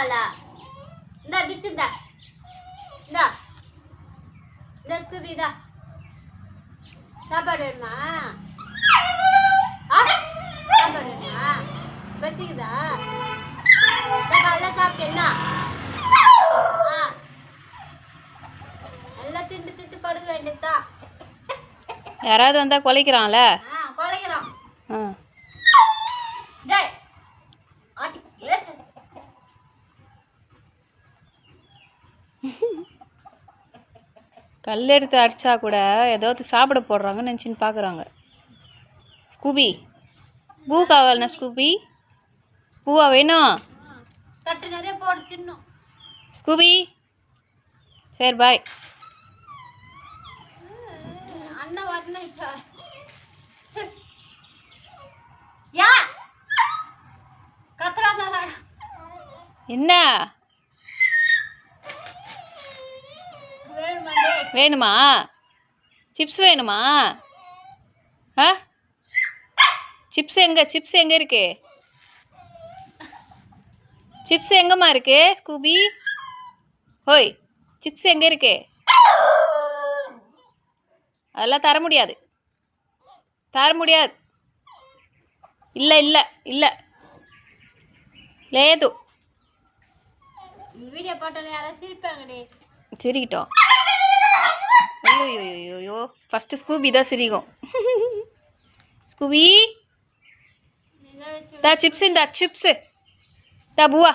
காவலா இந்தா பிச்சு இந்தா. இந்தா. ஸ்கூபி இதா சாப்பாடு வேணுமா? சாப்பாடு வேணுமா? பசிக்குதா? இந்த காலைல சாப்பிட்டேன்னா எல்லாம் திண்டு திண்டு படுக்க வேண்டியதுதான். யாராவது வந்தால் குலைக்கிறான்ல? ஆ குலைக்கிறோம். ஆ. கல் எடுத்து அடித்தா கூட ஏதாவது சாப்பிட போடுறாங்கன்னு நினச்சின்னு பார்க்குறாங்க ஸ்கூபி பூ காவாலண்ணா ஸ்கூபி? பூவா வேணும் ஸ்கூபி சரி பாய் என்ன? வேணுமா? சிப்ஸ் வேணுமா? ஆ? சிப்ஸ் எங்க? சிப்ஸ் எங்க இருக்கு? சிப்ஸ் எங்கம்மா இருக்கு ஸ்கூபி ஹோய் சிப்ஸ் எங்க இருக்கு? அதெல்லாம் தர முடியாது. தர முடியாது. இல்லை இல்லை இல்லை. లేదు வீடியோ போட்டோன்னு யாராவது சிரிப்பாங்கடி. சிரிக்கிட்டோம். ஐயோ ஐயோ ஃபஸ்ட்டு ஸ்கூபி தான் சிரிக்கும் ஸ்கூபி நீதான் வச்சு தா சிப்ஸ் இந்த சிப்ஸு தா பூவா